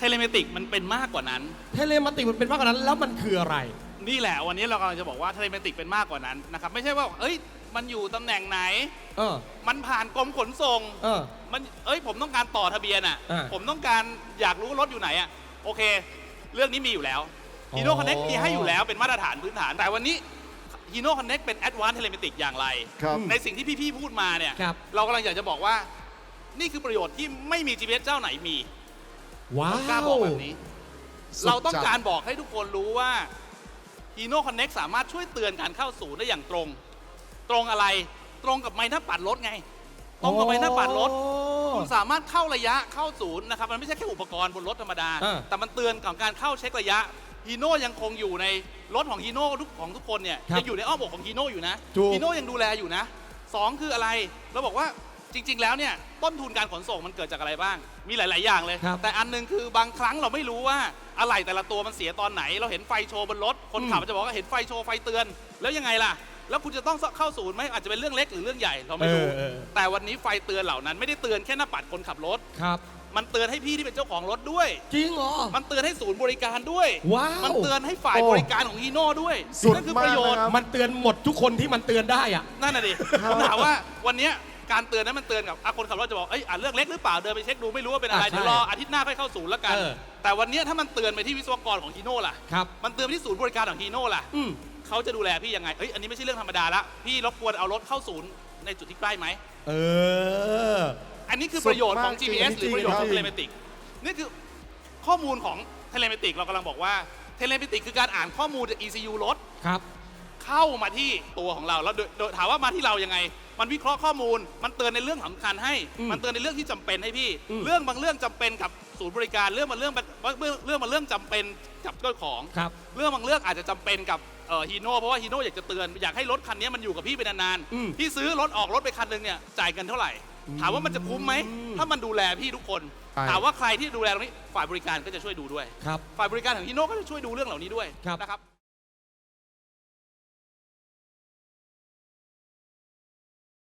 เทเลเมติกมันเป็นมากกว่านั้น เทเลมาติมันเป็นมากกว่านั้น แล้วมันคืออะไร นี่แหละวันนี้เรากำลังจะบอกว่าเทเลเมติกเป็นมากกว่านั้นนะครับไม่ใช่ว่าเอ้ยมันอยู่ตำแหน่งไหน เออ มันผ่านกรมขนส่ง เออ มันเอ้ยผมต้องการต่อทะเบียนอะ อ่าผมต้องการอยากรู้ว่ารถอยู่ไหนอะโอเค เรื่องนี้มีอยู่แล้วอ๋อ ฮีโน่คอนเน็กมีให้อยู่แล้วเป็นมาตรฐานพื้นฐาน แต่วันนี้ฮีโน่คอนเน็กเป็นแอดวานซ์เทเลเมติกอย่างไร ครับ ในสิ่งที่พี่ๆพูดมาเนี่ย ครับ เรากำลังอยากจะบอกว่า นี่คือประโยชน์ที่ไม่มี GPS เจ้าไหนมี ว้าผมกล้าบอกแบบนี้ สุดเราต้องจัดการบอกให้ทุกคนรู้ว่า Hino Connect สามารถช่วยเตือนการเข้าศูนย์ได้อย่างตรง ตรงอะไร ตรงกับไม้หน้าปัดรถไง ตรงกับไม้หน้าปัดรถคุณสามารถเข้าระยะเข้าศูนย์นะครับ มันไม่ใช่แค่อุปกรณ์บนรถธรรมดา อ่า แต่มันเตือนของการเข้าเช็คระยะฮีโน่ยังคงอยู่ในรถของฮีโน่ทุกของทุกคนเนี่ยครับยังอยู่ในอ้อมอกของฮีโน่อยู่นะถูกฮีโน่ยังดูแลอยู่นะสองคืออะไร เราบอกว่า จริง ๆ แล้วเนี่ยต้นทุนการขนส่งมันเกิดจากอะไรบ้าง มีหลาย ๆ อย่างเลย ครับแต่อันหนึงคือบางครั้งเราไม่รู้ว่าอะไรแต่ละตัวมันเสียตอนไหน เราเห็นไฟโชว์บนรถคนขับอืมจะบอกว่าเห็นไฟโชว์ไฟเตือน แล้วยังไงล่ะ แล้วคุณจะต้องเข้าศูนย์ไหมอาจจะเป็นเรื่องเล็กหรือเรื่องใหญ่เราไม่รู้ เออเออ แต่วันนี้ไฟเตือนเหล่านั้น ไม่ได้เตือนแค่หน้าปัดคนขับรถ ครับ มันเตือนให้พี่ที่เป็นเจ้าของรถด้วย จริงเหรอ มันเตือนให้ศูนย์บริการด้วย ว้าว มันเตือนให้ฝ่ายโอ้ บริการของฮีโน่ด้วยสุดนั่นคือประโยชน์ มากนะครับ มันเตือนหมดทุกคนที่มันเตือนได้อะ นั่นน่ะดิครับผมถามว่าวันเนี้ย การเตือนนั้นมันเตือนกับอะคนขับรถจะบอกเอ้ยอะเรื่องเล็กหรือเปล่าเดินไปเช็คดูไม่รู้ว่าเป็นอะไรอะใช่เดี๋ยวรออาทิตย์หน้าค่อยเข้าศูนย์แล้วกัน เออแต่วันเนี้ยถ้ามันเตือนไปที่วิศวกรของฮีโน่ล่ะ ครับ มันเตือนไปที่ศูนย์บริการของฮีโน่ล่ะ อืม เขาจะดูแลพี่ยังไง เอ้ย อันนี้ไม่ใช่เรื่องธรรมดาละ พี่รบกวนเอารถเข้าศูนย์ในจุดที่ใกล้ไหม เออ อันนี้คือสุดประโยชน์ของมากจริง GPS หรือประโยชน์ของจริเทงเลเมติก นี่คือข้อมูลของเทเลเมติกเรากำลังบอกว่าเทเลเมติกคือการอ่านข้อมูลจาก ECU รถ ครับ เข้ามาที่ตัวของเราแล้วโดยโดยถามว่ามาที่เรายังไง มันวิเคราะห์ข้อมูล มันเตือนในเรื่องสำคัญให้ อืมมันเตือนในเรื่องที่จำเป็นให้พี่ อืม เรื่องบางเรื่องจำเป็นกับศูนย์บริการ เรื่องบางเรื่องเรื่องเรื่องบางเรื่องจำเป็นกับเจ้าของ ครับ เรื่องบางเรื่องอาจจะจำเป็นกับเอ่อฮีโน่เพราะว่าฮีโน่อยากจะเตือนอยากให้รถคันนี้มันอยู่กับพี่ไปนานอืมๆพี่ซื้อรถออกรถไปคันหนึ่งเนี่ยจ่ายเงินเท่าไหร่ ถามว่ามันจะคุ้มไหมอืมถ้ามันดูแลพี่ทุกคน ใช่ ถามว่าใครที่ดูแลตรงนี้ฝ่ายบริการก็จะช่วยดูด้วย ครับ ฝ่ายบริการของฮีโน่ก็จะช่วยดูเรื่องเหล่านี้ด้วยครับ นะครับ